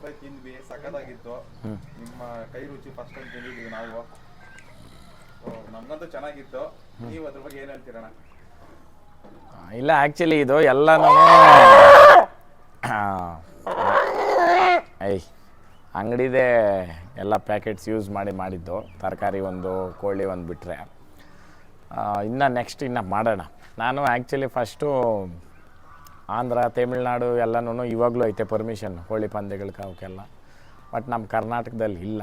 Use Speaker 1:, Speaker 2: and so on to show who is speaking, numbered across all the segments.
Speaker 1: Fry ತಿಂದ್ವಿ ಸಖತ್ತಾಗಿತ್ತು. ನಿಮ್ಮ ಕೈ ರುಚಿ ಫಸ್ಟ್ ಟೈಮ್ ತಿಂದಿದ್ದೀವಿ ನಾವು. ನಮ್ಗಂತೂ ಚೆನ್ನಾಗಿತ್ತು. ನೀವು ಅದ್ರ ಬಗ್ಗೆ ಏನ್ ಹೇಳ್ತೀರಣ
Speaker 2: ಇಲ್ಲ ಆ್ಯಕ್ಚುಲಿ ಇದು ಎಲ್ಲನೂ ಐ ಅಂಗಡಿದೇ ಎಲ್ಲ ಪ್ಯಾಕೆಟ್ಸ್ ಯೂಸ್ ಮಾಡಿ ಮಾಡಿದ್ದು. ತರಕಾರಿ ಒಂದು ಕೋಳಿ ಒಂದು ಬಿಟ್ಟರೆ ಇನ್ನು ನೆಕ್ಸ್ಟ್ ಇನ್ನು ಮಾಡೋಣ. ನಾನು ಆ್ಯಕ್ಚುಲಿ ಫಸ್ಟು ಆಂಧ್ರ, ತಮಿಳ್ನಾಡು ಎಲ್ಲನೂ ಇವಾಗಲೂ ಐತೆ ಪರ್ಮಿಷನ್ ಹೋಳಿ ಪಂದ್ಯಗಳಿಗೆ ಅವಕ್ಕೆಲ್ಲ. ಬಟ್ ನಮ್ಮ ಕರ್ನಾಟಕದಲ್ಲಿ ಇಲ್ಲ.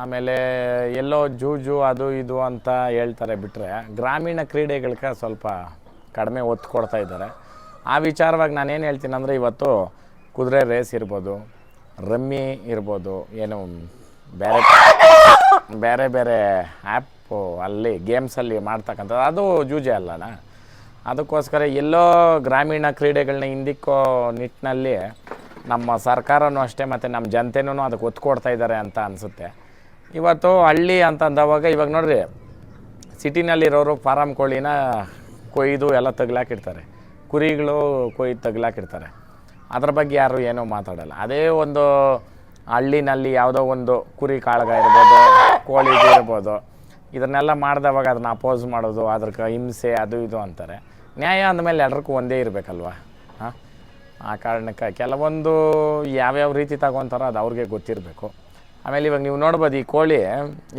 Speaker 2: ಆಮೇಲೆ ಎಲ್ಲೋ ಜೂಜು ಅದು ಇದು ಅಂತ ಹೇಳ್ತಾರೆ ಬಿಟ್ಟರೆ ಗ್ರಾಮೀಣ ಕ್ರೀಡೆಗಳಿಗೆ ಸ್ವಲ್ಪ ಕಡಿಮೆ ಒತ್ತು ಕೊಡ್ತಾ ಇದ್ದಾರೆ. ಆ ವಿಚಾರವಾಗಿ ನಾನೇನು ಹೇಳ್ತೀನಿ ಅಂದರೆ ಇವತ್ತು ಕುದುರೆ ರೇಸ್ ಇರ್ಬೋದು, ರಮ್ಮಿ ಇರ್ಬೋದು, ಏನು ಬೇರೆ ಬೇರೆ ಬೇರೆ ಆ್ಯಪು ಅಲ್ಲಿ ಗೇಮ್ಸಲ್ಲಿ ಮಾಡ್ತಕ್ಕಂಥದ್ದು. ಅದು ಜೂಜೆ ಅಲ್ಲಣ್ಣ ಅದಕ್ಕೋಸ್ಕರ ಎಲ್ಲೋ ಗ್ರಾಮೀಣ ಕ್ರೀಡೆಗಳನ್ನ ಹಿಂದಿಕ್ಕೋ ನಿಟ್ಟಿನಲ್ಲಿ ನಮ್ಮ ಸರ್ಕಾರನೂ ಅಷ್ಟೇ ಮತ್ತು ನಮ್ಮ ಜನತೆನೂ ಅದಕ್ಕೆ ಒತ್ತು ಕೊಡ್ತಾ ಇದ್ದಾರೆ ಅಂತ ಅನಿಸುತ್ತೆ. ಇವತ್ತು ಹಳ್ಳಿ ಅಂತಂದವಾಗ ಇವಾಗ ನೋಡಿರಿ, ಸಿಟಿನಲ್ಲಿರೋರು ಫಾರಮ್ ಕೋಳಿನ ಕೊಯ್ದು ಎಲ್ಲ ತಗ್ಲಾಕಿರ್ತಾರೆ ಕುರಿಗಳು ಕೊಯ್ದು ತಗ್ಲಾಕಿರ್ತಾರೆ ಅದ್ರ ಬಗ್ಗೆ ಯಾರು ಏನೂ ಮಾತಾಡಲ್ಲ. ಅದೇ ಒಂದು ಹಳ್ಳಿನಲ್ಲಿ ಯಾವುದೋ ಒಂದು ಕುರಿ ಕಾಳಗ ಇರ್ಬೋದು, ಕೋಳಿ ಇರ್ಬೋದು, ಇದನ್ನೆಲ್ಲ ಮಾಡಿದವಾಗ ಅದನ್ನ ಅಪೋಸ್ ಮಾಡೋದು, ಅದ್ರಕ್ಕೆ ಹಿಂಸೆ, ಅದು ಇದು ಅಂತಾರೆ. ನ್ಯಾಯ ಅಂದಮೇಲೆ ಎಲ್ಲರಿಗೂ ಒಂದೇ ಇರಬೇಕಲ್ವ? ಹಾಂ? ಆ ಕಾರಣಕ್ಕೆ ಕೆಲವೊಂದು ಯಾವ್ಯಾವ ರೀತಿ ತಗೊಂತಾರೋ ಅದು ಅವ್ರಿಗೆ ಗೊತ್ತಿರಬೇಕು. ಆಮೇಲೆ ಇವಾಗ ನೀವು ನೋಡ್ಬೋದು ಈ ಕೋಳಿ,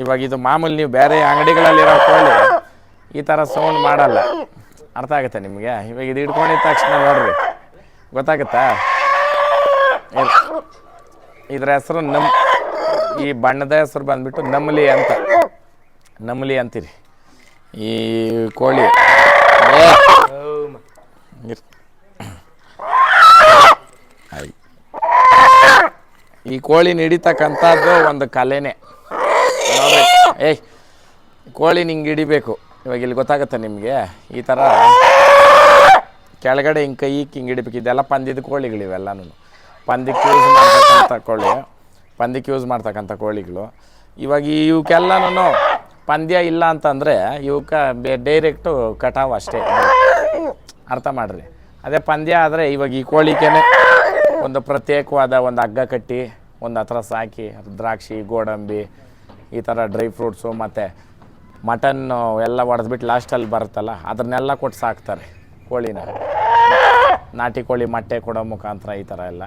Speaker 2: ಇವಾಗ ಇದು ಮಾಮೂಲಿ ನೀವು ಬೇರೆ ಅಂಗಡಿಗಳಲ್ಲಿರೋ ಕೋಳಿ, ಈ ಥರ ಸೌಂಡ್ ಮಾಡಲ್ಲ. ಅರ್ಥ ಆಗುತ್ತೆ ನಿಮಗೆ? ಇವಾಗ ಇದು ಹಿಡ್ಕೊಂಡಿದ್ದ ತಕ್ಷಣ ನೋಡ್ರಿ. ಗೊತ್ತಾಗುತ್ತಾ? ಇದರ ಹೆಸರು ನಮ್ ಈ ಬಣ್ಣದ ಹೆಸರು ಬಂದ್ಬಿಟ್ಟು ನಮ್ಲಿ ಅಂತ. ನಮ್ಲಿ ಅಂತೀರಿ. ಈ ಕೋಳಿ. ಈ ಕೋಳಿ ಹಿಡಿತಕ್ಕಂಥದ್ದು ಒಂದು ಕಲೆನೇ. ಏಯ್, ಕೋಳಿ ನಿಂಗೆ ಹಿಡಿಬೇಕು. ಇವಾಗ ಇಲ್ಲಿ ಗೊತ್ತಾಗುತ್ತೆ ನಿಮಗೆ. ಈ ಥರ ಕೆಳಗಡೆ ಹಿಂಗೆ ಕೈ ಹಿಂಗೆ ಹಿಡಿಬೇಕು. ಇದೆಲ್ಲ ಪಂದ್ಯದ ಕೋಳಿಗಳು ಇವೆಲ್ಲನೂ ಪಂದ್ಯಕ್ಕೆ ಯೂಸ್ ಮಾಡ್ತಕ್ಕಂಥ ಕೋಳಿ, ಪಂದ್ಯಕ್ಕೆ ಯೂಸ್ ಮಾಡ್ತಕ್ಕಂಥ ಕೋಳಿಗಳು. ಇವಾಗ ಇವಕ್ಕೆಲ್ಲನೂ ಪಂದ್ಯ ಇಲ್ಲ ಅಂತಂದರೆ ಇವಕ್ಕೆ ಡೈರೆಕ್ಟು ಕಟಾವು ಅಷ್ಟೇ. ಅರ್ಥ ಮಾಡಿರಿ. ಅದೇ ಪಂದ್ಯ ಆದರೆ ಇವಾಗ ಈ ಕೋಳಿಕೆನೆ ಒಂದು ಪ್ರತ್ಯೇಕವಾದ ಒಂದು ಹಗ್ಗ ಕಟ್ಟಿ, ಒಂದು ಹತ್ರ ಸಾಕಿ, ದ್ರಾಕ್ಷಿ, ಗೋಡಂಬಿ, ಈ ಥರ ಡ್ರೈ ಫ್ರೂಟ್ಸು ಮತ್ತು ಮಟನ್ನು ಎಲ್ಲ ಹೊಡೆದ್ಬಿಟ್ಟು ಲಾಸ್ಟಲ್ಲಿ ಬರುತ್ತಲ್ಲ ಅದನ್ನೆಲ್ಲ ಕೊಟ್ಟು ಸಾಕ್ತಾರೆ ಕೋಳಿನ. ನಾಟಿ ಕೋಳಿ, ಮೊಟ್ಟೆ ಕೊಡೋ ಮುಖಾಂತರ ಈ ಥರ ಎಲ್ಲ.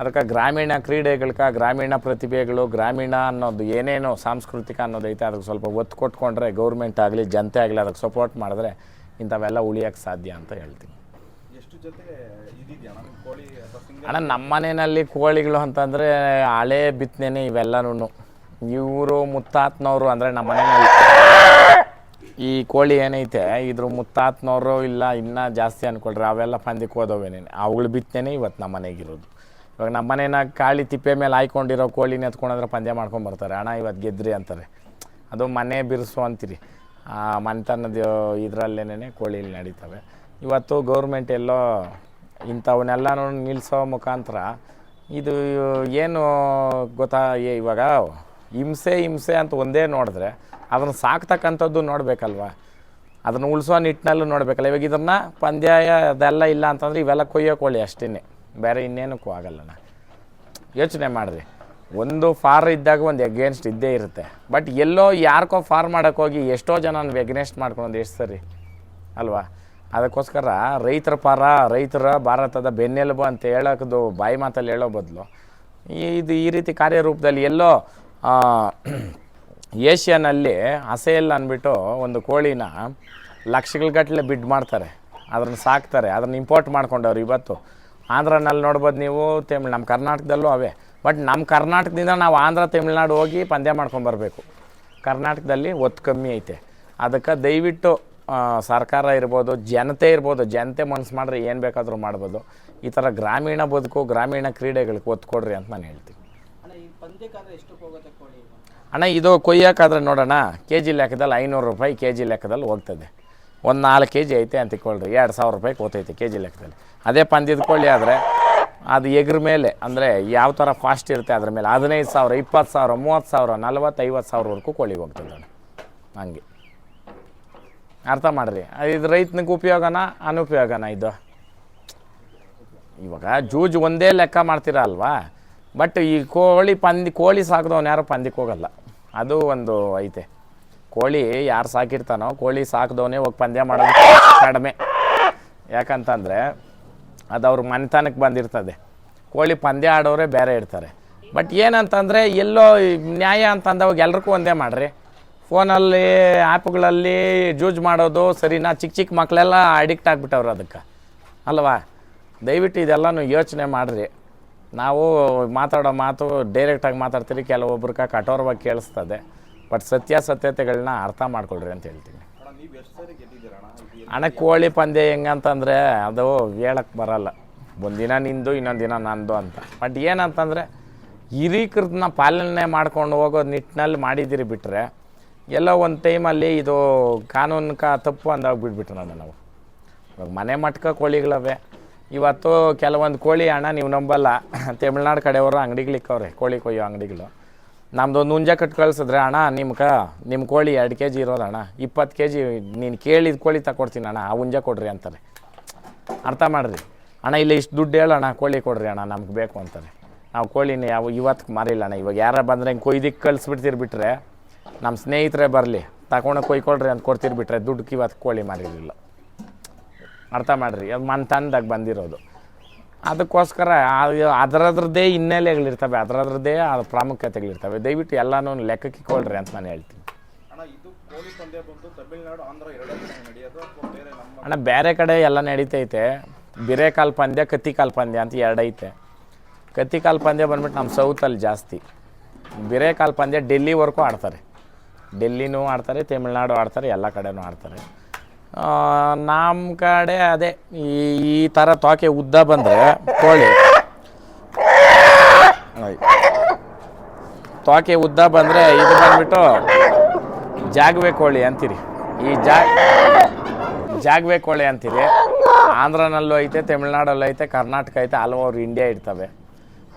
Speaker 2: ಅದಕ್ಕೆ ಗ್ರಾಮೀಣ ಕ್ರೀಡೆಗಳ್ಗೆ ಗ್ರಾಮೀಣ ಪ್ರತಿಭೆಗಳು ಗ್ರಾಮೀಣ ಅನ್ನೋದು ಏನೇನೋ ಸಾಂಸ್ಕೃತಿಕ ಅನ್ನೋದೈತೆ ಅದಕ್ಕೆ ಸ್ವಲ್ಪ ಒತ್ತು ಕೊಟ್ಕೊಂಡ್ರೆ ಗೌರ್ಮೆಂಟ್ ಆಗಲಿ ಜನತೆ ಆಗಲಿ ಅದಕ್ಕೆ ಸಪೋರ್ಟ್ ಮಾಡಿದ್ರೆ ಇಂಥವೆಲ್ಲ ಉಳಿಯೋಕ್ಕೆ ಸಾಧ್ಯ ಅಂತ ಹೇಳ್ತೀನಿ.
Speaker 1: ಅಣ್ಣ
Speaker 2: ನಮ್ಮ ಮನೆಯಲ್ಲಿ ಕೋಳಿಗಳು ಅಂತಂದರೆ ಹಳೆ ಬಿತ್ತನೆ ಇವೆಲ್ಲನೂ ಇವರು ಮುತ್ತಾತ್ನವರು ಅಂದರೆ ನಮ್ಮ ಮನೆಯಲ್ಲಿ. ಈ ಕೋಳಿ ಏನೈತೆ ಇದ್ರ ಮುತ್ತಾತ್ನವರು ಇಲ್ಲ ಇನ್ನೂ ಜಾಸ್ತಿ ಅನ್ಕೊಳ್ರಿ ಅವೆಲ್ಲ ಪಂದಿಕ್ಕೆ ಹೋದವೇನೇನೆ? ಅವುಗಳು ಬಿತ್ತನೆ ಇವತ್ತು ನಮ್ಮ ಮನೆಗಿರೋದು. ಇವಾಗ ನಮ್ಮ ಮನೇನ ಕಾಳಿ ತಿಪ್ಪೆ ಮೇಲೆ ಹಾಯ್ಕೊಂಡಿರೋ ಕೋಳಿನ ಎತ್ಕೊಂಡ್ರೆ ಪಂದ್ಯ ಮಾಡ್ಕೊಂಡು ಬರ್ತಾರೆ. ಅಣ್ಣ ಇವತ್ತು ಗೆದ್ರಿ ಅಂತಾರೆ. ಅದು ಮನೆ ಬಿರುಸು ಅಂತೀರಿ. ಆ ಮನೆತನದ ಇದರಲ್ಲೇನೆ ಕೋಳಿಲಿ ನಡೀತವೆ. ಇವತ್ತು ಗೌರ್ಮೆಂಟ್ ಎಲ್ಲೋ ಇಂಥವನ್ನೆಲ್ಲನೂ ನಿಲ್ಲಿಸೋ ಮುಖಾಂತರ ಇದು ಏನು ಗೊತ್ತಾ ಇವಾಗ ಹಿಂಸೆ ಹಿಂಸೆ ಅಂತ ಒಂದೇ ನೋಡಿದ್ರೆ ಅದನ್ನು ಸಾಕ್ತಕ್ಕಂಥದ್ದು ನೋಡಬೇಕಲ್ವ? ಅದನ್ನು ಉಳಿಸೋ ನಿಟ್ಟಿನಲ್ಲೂ ನೋಡಬೇಕಲ್ಲ. ಇವಾಗ ಇದನ್ನು ಪಂದ್ಯ ಅದೆಲ್ಲ ಇಲ್ಲ ಅಂತಂದ್ರೆ ಇವೆಲ್ಲ ಕೊಯ್ಯೋ ಕೋಳಿ ಅಷ್ಟೇ ಬೇರೆ ಇನ್ನೇನಕ್ಕೂ ಆಗಲ್ಲಣ್ಣ ಯೋಚನೆ ಮಾಡಿರಿ. ಒಂದು ಫಾರ್ ಇದ್ದಾಗ ಒಂದು ಎಗೇನ್ಸ್ಟ್ ಇದ್ದೇ ಇರುತ್ತೆ. ಬಟ್ ಎಲ್ಲೋ ಯಾರಿಗೋ ಫಾರ್ ಮಾಡೋಕ್ಕೋಗಿ ಎಷ್ಟೋ ಜನ ಎಗ್ನೆಸ್ಟ್ ಮಾಡ್ಕೊಂಡು ಎಷ್ಟು ಸರಿ. ಅಲ್ವಾ? ಅದಕ್ಕೋಸ್ಕರ ರೈತರ ಪರ, ರೈತರ ಭಾರತದ ಬೆನ್ನೆಲುಬು ಅಂತ ಹೇಳೋದು ಬಾಯಿ ಮಾತಲ್ಲಿ ಹೇಳೋ ಬದಲು. ಇದು ಈ ರೀತಿ ಕಾರ್ಯರೂಪದಲ್ಲಿ ಎಲ್ಲೋ ಏಷ್ಯಾನಲ್ಲಿ ಇಲ್ಲ ಅಂದ್ಬಿಟ್ಟು ಒಂದು ಕೋಳಿನ ಲಕ್ಷಗಟ್ಟಲೆ ಬಿಡ್ ಮಾಡ್ತಾರೆ. ಅದನ್ನು ಸಾಕ್ತಾರೆ. ಅದನ್ನು ಇಂಪೋರ್ಟ್ ಮಾಡ್ಕೊಂಡವ್ರು ಇವತ್ತು. ಆಂಧ್ರನಲ್ಲಿ ನೋಡ್ಬೋದು ನೀವು ತಮಿಳ್ ನಮ್ಮ ಕರ್ನಾಟಕದಲ್ಲೂ ಅವೇ. ಬಟ್ ನಮ್ಮ ಕರ್ನಾಟಕದಿಂದ ನಾವು ಆಂಧ್ರ ತಮಿಳ್ನಾಡು ಹೋಗಿ ಪಂದ್ಯ ಮಾಡ್ಕೊಂಬರ್ಬೇಕು ಕರ್ನಾಟಕದಲ್ಲಿ ಒತ್ತು ಕಮ್ಮಿ ಐತೆ. ಅದಕ್ಕೆ ದಯವಿಟ್ಟು ಸರ್ಕಾರ ಇರ್ಬೋದು ಜನತೆ ಇರ್ಬೋದು ಜನತೆ ಮನಸ್ಸು ಮಾಡಿದ್ರೆ ಏನು ಬೇಕಾದರೂ ಮಾಡ್ಬೋದು. ಈ ಥರ ಗ್ರಾಮೀಣ ಬದುಕು ಗ್ರಾಮೀಣ ಕ್ರೀಡೆಗಳಿಗೆ ಒತ್ತು ಕೊಡ್ರಿ ಅಂತ ನಾನು ಹೇಳ್ತೀನಿ?
Speaker 3: ಅಣ್ಣ ಇದು
Speaker 2: ಕೊಯ್ಯೋಕ್ಕಾದ್ರೆ ನೋಡೋಣ. ಕೆ ಜಿ ಲೆಕ್ಕದಲ್ಲಿ ಐನೂರು ರೂಪಾಯಿ ಕೆ ಜಿ ಲೆಕ್ಕದಲ್ಲಿ ಹೋಗ್ತದೆ. ಒಂದು ನಾಲ್ಕು ಕೆ ಜಿ ಐತೆ ಅಂತ ಇಟ್ಕೊಳ್ರಿ. ಎರಡು ಸಾವಿರ ರೂಪಾಯಿ ಕೋತೈತೆ ಕೆ ಜಿ ಲೆಕ್ಕದಲ್ಲಿ. ಅದೇ ಪಂದ್ಯದ ಕೋಳಿ ಆದರೆ ಅದು ಎಗ್ರ ಮೇಲೆ, ಅಂದರೆ ಯಾವ ಥರ ಫಾಸ್ಟ್ ಇರುತ್ತೆ ಅದ್ರ ಮೇಲೆ ಹದಿನೈದು ಸಾವಿರ ಇಪ್ಪತ್ತು ಸಾವಿರ ಮೂವತ್ತು ಸಾವಿರ ನಲ್ವತ್ತು ಐವತ್ತು ಸಾವಿರವರೆಗೂ ಕೋಳಿ ಹೋಗ್ತದೆ ಹಂಗೆ. ಅರ್ಥ ಮಾಡಿರಿ? ಇದು ರೈತನಿಗೆ ಉಪಯೋಗನ? ಅನುಪಯೋಗನ ಇದು? ಇವಾಗ ಜೂಜ್ ಒಂದೇ ಲೆಕ್ಕ ಮಾಡ್ತೀರ ಅಲ್ವಾ? ಬಟ್ ಈ ಕೋಳಿ ಪಂದಿ, ಕೋಳಿ ಸಾಕಿದವನು ಯಾರು ಪಂದಿಕ್ಕೆ ಹೋಗಲ್ಲ. ಅದು ಒಂದು ಐತೆ. ಕೋಳಿ ಯಾರು ಸಾಕಿರ್ತಾನೋ, ಕೋಳಿ ಸಾಕಿದವನೇ ಹೋಗಿ ಪಂದ್ಯ ಮಾಡೋದು ಕಡಿಮೆ. ಯಾಕಂತಂದರೆ ಅದು ಅವ್ರ ಮನೆತನಕ್ಕೆ ಬಂದಿರ್ತದೆ. ಕೋಳಿ ಪಂದ್ಯ ಆಡೋರೇ ಬೇರೆ ಇರ್ತಾರೆ. ಬಟ್ ಏನಂತಂದರೆ ಎಲ್ಲೋ ನ್ಯಾಯ ಅಂತಂದವಾಗ ಎಲ್ರಿಗೂ ಒಂದೇ ಮಾಡಿರಿ. ಫೋನಲ್ಲಿ ಆ್ಯಪ್ಗಳಲ್ಲಿ ಜೂಜ್ ಮಾಡೋದು ಸರಿನಾ? ಚಿಕ್ಕ ಚಿಕ್ಕ ಮಕ್ಕಳೆಲ್ಲ ಅಡಿಕ್ಟ್ ಆಗಿಬಿಟ್ಟವ್ರು ಅದಕ್ಕೆ. ಅಲ್ವಾ? ದಯವಿಟ್ಟು ಇದೆಲ್ಲನೂ ಯೋಚನೆ ಮಾಡಿರಿ. ನಾವು ಮಾತಾಡೋ ಮಾತು ಡೈರೆಕ್ಟಾಗಿ ಮಾತಾಡ್ತೀರಿ ಕೆಲವೊಬ್ರಿಗೆ ಕಠೋರವಾಗಿ ಕೇಳಿಸ್ತದೆ. ಬಟ್ ಸತ್ಯಾಸತ್ಯತೆಗಳನ್ನ ಅರ್ಥ ಮಾಡ್ಕೊಳ್ರಿ ಅಂತ ಹೇಳ್ತೀನಿ.
Speaker 1: ಅಣ್ಣ ಅಣ್ಣ?
Speaker 2: ಹಣ ಕೋಳಿ ಪಂದ್ಯ ಹೆಂಗಂತಂದರೆ ಅದು ಹೇಳಕ್ಕೆ ಬರಲ್ಲ. ಒಂದಿನ ನಿಂದು ಇನ್ನೊಂದು ದಿನ ನಂದು ಅಂತ. ಬಟ್ ಏನಂತಂದರೆ ಹಿರೀಕರನ್ನ ಪಾಲನೆ ಮಾಡ್ಕೊಂಡು ಹೋಗೋ ನಿಟ್ಟಿನಲ್ಲಿ ಮಾಡಿದ್ದೀರಿ ಬಿಟ್ಟರೆ ಎಲ್ಲೋ ಒಂದು ಟೈಮಲ್ಲಿ ಇದು ಕಾನೂನು ಕ ತಪ್ಪು ಅಂದಾಗ ಬಿಟ್ಬಿಟ್ರು ನಾನು ನಾವು. ಇವಾಗ ಮನೆ ಮಟ್ಕ ಕೋಳಿಗಳವೆ. ಇವತ್ತು ಕೆಲವೊಂದು ಕೋಳಿ ಹಣ ನೀವು ನಂಬಲ್ಲ. ತಮಿಳ್ನಾಡು ಕಡೆಯವರು ಅಂಗಡಿಗಳಿಕ್ಕವ್ರೆ ಕೋಳಿ ಕೊಯ್ಯೋ ಅಂಗಡಿಗಳು. ನಮ್ದೊಂದು ಹುಂಜ ಕಟ್ ಕಳ್ಸಿದ್ರೆ ಅಣ್ಣ ನಿಮ್ಗೆ ನಿಮ್ಮ ಕೋಳಿ ಎರಡು ಕೆ ಜಿ ಇರೋದು ಅಣ್ಣ. ಇಪ್ಪತ್ತು ಕೆ ಜಿ ನೀನು ಕೇಳಿದ ಕೋಳಿ ತಗೊಡ್ತೀನಿ ಅಣ್ಣ, ಆ ಹುಂಜ ಕೊಡ್ರಿ ಅಂತಾರೆ. ಅರ್ಥ ಮಾಡ್ರಿ. ಅಣ್ಣ, ಇಲ್ಲಿ ಇಷ್ಟು ದುಡ್ಡು ಹೇಳೋಣ ಕೋಳಿ ಕೊಡ್ರಿ ಅಣ್ಣ, ನಮ್ಗೆ ಬೇಕು ಅಂತಾರೆ. ನಾವು ಕೋಳಿನ ಯಾವ ಇವತ್ತು ಮಾರಿಲ್ಲ ಅಣ್ಣ, ಇವಾಗ ಯಾರ ಬಂದರೆ ಹಿಂಗೆ ಕೊಯ್ದಿಕ್ಕೆ ಕಳಿಸ್ಬಿಡ್ತೀರಿ ಬಿಟ್ಟರೆ ನಮ್ಮ ಸ್ನೇಹಿತರೆ ಬರಲಿ, ತಗೊಂಡು ಕೊಯ್ಕೊಳ್ರಿ ಅಂತ ಕೊಡ್ತೀರಿ ಬಿಟ್ರೆ ದುಡ್ಡು ಇವತ್ತು ಕೋಳಿ ಮಾರಿರಲಿಲ್ಲ. ಅರ್ಥ ಮಾಡಿರಿ. ಅದು ಮನ್ ತಂದಾಗ ಬಂದಿರೋದು. ಅದಕ್ಕೋಸ್ಕರ ಅದು ಅದರದ್ರದ್ದೇ ಹಿನ್ನೆಲೆಗಳಿರ್ತವೆ ಅದರದ್ರದ್ದೇ ಅದು ಪ್ರಾಮುಖ್ಯತೆಗಳಿರ್ತವೆ. ದಯವಿಟ್ಟು ಎಲ್ಲನೂ ಲೆಕ್ಕಕ್ಕೆ ಕೊಡ್ರಿ ಅಂತ ನಾನು ಹೇಳ್ತೀನಿ.
Speaker 1: ಅಣ್ಣ ಬೇರೆ
Speaker 2: ಕಡೆ ಎಲ್ಲ ನಡೀತೈತೆ. ಬಿರೆ ಕಾಲು ಪಂದ್ಯ ಕತ್ತಿ ಕಾಲು ಪಂದ್ಯ ಅಂತ ಎರಡೈತೆ ಕತ್ತಿ ಕಾಲು ಪಂದ್ಯ ಬಂದ್ಬಿಟ್ಟು ನಮ್ಮ ಸೌತಲ್ಲಿ ಜಾಸ್ತಿ. ಬಿರೆ ಕಾಲು ಪಂದ್ಯ ಡೆಲ್ಲಿವರೆಗೂ ಆಡ್ತಾರೆ. ಡೆಲ್ಲಿನೂ ಆಡ್ತಾರೆ ತಮಿಳ್ನಾಡು ಆಡ್ತಾರೆ ಎಲ್ಲ ಕಡೆನೂ ಆಡ್ತಾರೆ. ನಮ್ಮ ಕಡೆ ಅದೇ, ಈ ಈ ಥರ ತೋಕೆ ಉದ್ದ ಬಂದರೆ ಕೋಳಿ. ತೋಕೆ ಉದ್ದ ಬಂದರೆ ಇದು ಬಂದ್ಬಿಟ್ಟು, ಜಾಗವೆ ಕೋಳಿ ಅಂತೀರಿ. ಈ ಜಾ, ಜಾಗವೆ ಕೋಳಿ ಅಂತೀರಿ. ಆಂಧ್ರನಲ್ಲೂ ಐತೆ, ತಮಿಳ್ನಾಡಲ್ಲೂ ಐತೆ, ಕರ್ನಾಟಕ ಐತೆ, ಹಲವಾರು ಇಂಡಿಯಾ ಇರ್ತವೆ.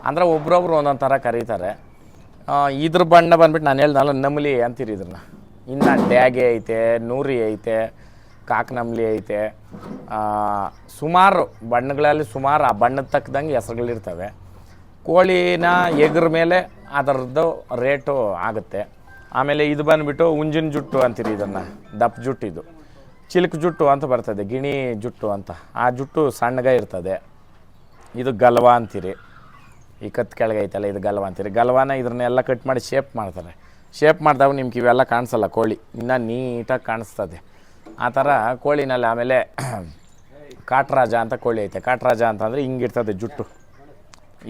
Speaker 2: ಅಂದರೆ ಒಬ್ರೊಬ್ರು ಒಂದೊಂದು ಥರ ಕರೀತಾರೆ. ಇದ್ರ ಬಣ್ಣ ಬಂದ್ಬಿಟ್ಟು ನಾನು ಹೇಳ್ದಲ್ಲ ನಮಲಿ ಅಂತೀರಿ ಇದನ್ನ ಇನ್ನು ಡ್ಯಾಗೆ ಐತೆ, ನೂರಿ ಐತೆ ಕಾಕ್ನಮ್ಲಿ ಐತೆ. ಸುಮಾರು ಬಣ್ಣಗಳಲ್ಲಿ ಸುಮಾರು ಆ ಬಣ್ಣದ ತಕ್ಕದಂಗೆ ಹೆಸರುಗಳಿರ್ತವೆ. ಕೋಳಿನ ಎಗ್ರ ಮೇಲೆ ಅದರದ್ದು ರೇಟು ಆಗುತ್ತೆ. ಆಮೇಲೆ ಇದು ಬಂದುಬಿಟ್ಟು ಉಂಜಿನ ಜುಟ್ಟು ಅಂತೀರಿ ಇದನ್ನು, ದಪ್ಪ ಜುಟ್ಟು ಇದು. ಚಿಲ್ಕ್ ಜುಟ್ಟು ಅಂತ ಬರ್ತದೆ, ಗಿಣಿ ಜುಟ್ಟು ಅಂತ. ಆ ಜುಟ್ಟು ಸಣ್ಣಗೆ ಇರ್ತದೆ. ಇದು ಗಲ್ವ ಅಂತೀರಿ. ಈ ಕತ್ತು ಕೆಳಗೆ ಐತಲ್ಲ, ಇದು ಗಲ್ವ ಅಂತೀರಿ. ಗಲ್ವಾನ ಇದನ್ನೆಲ್ಲ ಕಟ್ ಮಾಡಿ ಶೇಪ್ ಮಾಡ್ತಾರೆ. ಶೇಪ್ ಮಾಡಿದಾಗ ನಿಮ್ಗೆ ಇವೆಲ್ಲ ಕಾಣಿಸಲ್ಲ ಕೋಳಿ. ಇನ್ನೂ ನೀಟಾಗಿ ಕಾಣಿಸ್ತದೆ. ಆ ಥರ ಕೋಳಿನಲ್ಲಿ ಆಮೇಲೆ ಕಾಟ್ರಾಜ ಅಂತ ಕೋಳಿ ಐತೆ. ಕಾಟ್ರಾಜ ಅಂತಂದರೆ ಹಿಂಗಿರ್ತದೆ ಜುಟ್ಟು.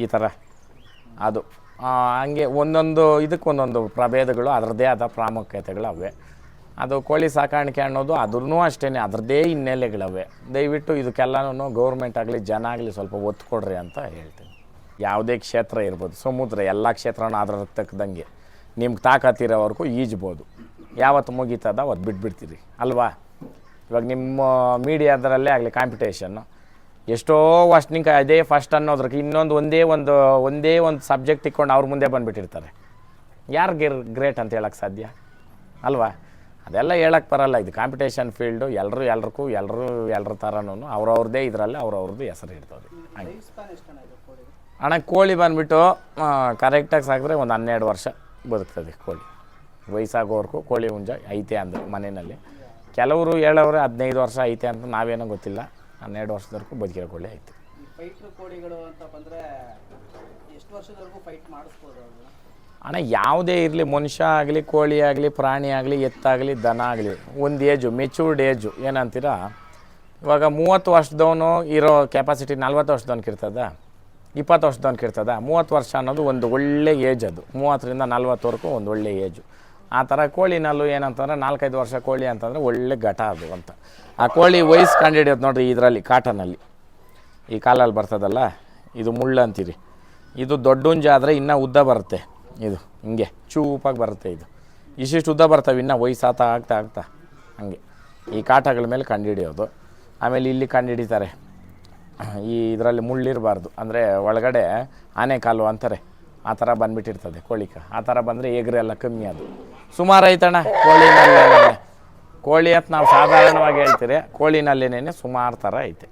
Speaker 2: ಈ ಥರ ಅದು. ಹಂಗೆ ಒಂದೊಂದು ಇದಕ್ಕೆ ಒಂದೊಂದು ಪ್ರಭೇದಗಳು, ಅದರದ್ದೇ ಆದ ಪ್ರಾಮುಖ್ಯತೆಗಳು ಅವೆ. ಅದು ಕೋಳಿ ಸಾಕಾಣಿಕೆ ಅನ್ನೋದು ಅದ್ರೂ ಅಷ್ಟೇ ಅದರದ್ದೇ ಹಿನ್ನೆಲೆಗಳವೆ. ದಯವಿಟ್ಟು ಇದಕ್ಕೆಲ್ಲನೂ ಗೌರ್ಮೆಂಟ್ ಆಗಲಿ, ಜನ ಆಗಲಿ ಸ್ವಲ್ಪ ಒತ್ತು ಕೊಡ್ರಿ ಅಂತ ಹೇಳ್ತೀನಿ. ಯಾವುದೇ ಕ್ಷೇತ್ರ ಇರ್ಬೋದು, ಸಮುದ್ರ ಎಲ್ಲ ಕ್ಷೇತ್ರನೂ ಅದರ ತಕ್ಕದಂಗೆ ನಿಮ್ಗೆ ತಾಕತ್ತಿರೋವರೆಗೂ ಈಜ್ಬೋದು. ಯಾವತ್ತು ಮುಗೀತದ ಅವತ್ತು ಬಿಟ್ಬಿಡ್ತೀರಿ, ಅಲ್ವಾ? ಇವಾಗ ನಿಮ್ಮ ಮೀಡಿಯಾದರಲ್ಲೇ ಆಗಲಿ ಕಾಂಪಿಟೇಷನ್ನು ಎಷ್ಟೋ ವರ್ಷ ನಿಂಗೆ ಅದೇ ಫಸ್ಟ್ ಅನ್ನೋದ್ರಕ್ಕೆ ಇನ್ನೊಂದು ಒಂದೇ ಒಂದು ಒಂದೇ ಒಂದು ಸಬ್ಜೆಕ್ಟ್ ಇಕ್ಕೊಂಡು ಅವ್ರ ಮುಂದೆ ಬಂದುಬಿಟ್ಟಿರ್ತಾರೆ. ಯಾರು ಗಿರ್ ಗ್ರೇಟ್ ಅಂತ ಹೇಳಕ್ಕೆ ಸಾಧ್ಯ? ಅಲ್ವಾ? ಅದೆಲ್ಲ ಹೇಳಕ್ಕೆ ಬರಲ್ಲ. ಇದು ಕಾಂಪಿಟೇಷನ್ ಫೀಲ್ಡು ಎಲ್ಲರೂ ಎಲ್ರಿಗೂ ಎಲ್ಲರೂ ಎಲ್ಲರ ಥರನೂ ಅವ್ರವ್ರದ್ದೇ ಇದರಲ್ಲಿ ಅವ್ರವ್ರದ್ದು ಹೆಸರು ಇರ್ತದೆ. ಹಂಗೆ.
Speaker 3: ಅಣ್ಣ, ಕೋಳಿ
Speaker 2: ಬಂದುಬಿಟ್ಟು ಕರೆಕ್ಟಾಗಿ ಸಾಕಿದ್ರೆ ಒಂದು ಹನ್ನೆರಡು ವರ್ಷ ಬದುಕ್ತದೆ ಕೋಳಿ. ವಯಸ್ಸಾಗೋರ್ಗು ಕೋಳಿ ಹುಂಜ ಐತೆ ಅಂದ್ರೆ ಮನೆಯಲ್ಲಿ. ಕೆಲವರು ಹೇಳೋರು ಹದಿನೈದು ವರ್ಷ ಐತೆ ಅಂತ ನಾವೇನೋ ಗೊತ್ತಿಲ್ಲ. ಹನ್ನೆರಡು ವರ್ಷದವರೆಗೂ ಬದುಕಿರೋ ಕೋಳಿ ಐತೆ. ಅಣ್ಣ ಯಾವುದೇ ಇರಲಿ ಮನುಷ್ಯ ಆಗಲಿ ಕೋಳಿ ಆಗಲಿ ಪ್ರಾಣಿ ಆಗಲಿ ಎತ್ತಾಗಲಿ ದನ ಆಗಲಿ ಒಂದು ಏಜು ಮೆಚೂರ್ಡ್ ಏಜು ಏನಂತೀರಾ? ಇವಾಗ ಮೂವತ್ತು ವರ್ಷದವನು ಇರೋ ಕೆಪಾಸಿಟಿ ನಲ್ವತ್ತು ವರ್ಷದವನಿಗೆ ಇರ್ತದ? ಇಪ್ಪತ್ತು ವರ್ಷದವನಿಗೆ ಇರ್ತದ? ಮೂವತ್ತು ವರ್ಷ ಅನ್ನೋದು ಒಂದು ಒಳ್ಳೆ ಏಜ್ ಅದು. ಮೂವತ್ತರಿಂದ ನಲ್ವತ್ತವರೆಗೂ ಒಂದು ಒಳ್ಳೆ ಏಜು ಆ ಥರ ಕೋಳಿನಲ್ಲೂ ಏನಂತಂದ್ರೆ ನಾಲ್ಕೈದು ವರ್ಷ ಕೋಳಿ ಅಂತಂದರೆ ಒಳ್ಳೆ ಘಟ ಅದು ಅಂತ. ಆ ಕೋಳಿ ವಯಸ್ಸು ಕಂಡುಹಿಡಿಯೋದು ನೋಡಿರಿ ಇದರಲ್ಲಿ, ಕಾಟನಲ್ಲಿ. ಈ ಕಾಲಲ್ಲಿ ಬರ್ತದಲ್ಲ, ಇದು ಮುಳ್ಳು ಅಂತೀರಿ. ಇದು ದೊಡ್ಡ ಹುಂಜ ಆದರೆ ಇನ್ನೂ ಉದ್ದ ಬರುತ್ತೆ ಇದು, ಹಿಂಗೆ ಚೂಪಾಗಿ ಬರುತ್ತೆ ಇದು. ಇಷ್ಟಿಷ್ಟು ಉದ್ದ ಬರ್ತವೆ, ಇನ್ನೂ ವಯಸ್ಸಾಗ್ತಾ ಆಗ್ತಾ ಆಗ್ತಾ ಹಂಗೆ. ಈ ಕಾಟಗಳ ಮೇಲೆ ಕಂಡುಹಿಡಿಯೋದು. ಆಮೇಲೆ ಇಲ್ಲಿ ಕಂಡುಹಿಡಿತಾರೆ, ಈ ಇದರಲ್ಲಿ ಮುಳ್ಳಿರಬಾರ್ದು. ಅಂದರೆ ಒಳಗಡೆ ಆನೆ ಕಾಲು ಅಂತಾರೆ. ಆ ಥರ ಬಂದ್ಬಿಟ್ಟಿರ್ತದೆ ಕೋಳಿಕ ಆ ಥರ ಬಂದರೆ ಎಗ್ರೆಲ್ಲ ಕಮ್ಮಿ ಅದು. ಸುಮಾರು ಐತಣ್ಣ, ಕೋಳಿನಲ್ಲೇನೆ. ಕೋಳಿ ಅಂತ ನಾವು ಸಾಧಾರಣವಾಗಿ ಹೇಳ್ತೀರಿ, ಕೋಳಿನಲ್ಲೇನೇ ಸುಮಾರು ಥರ ಐತೆ.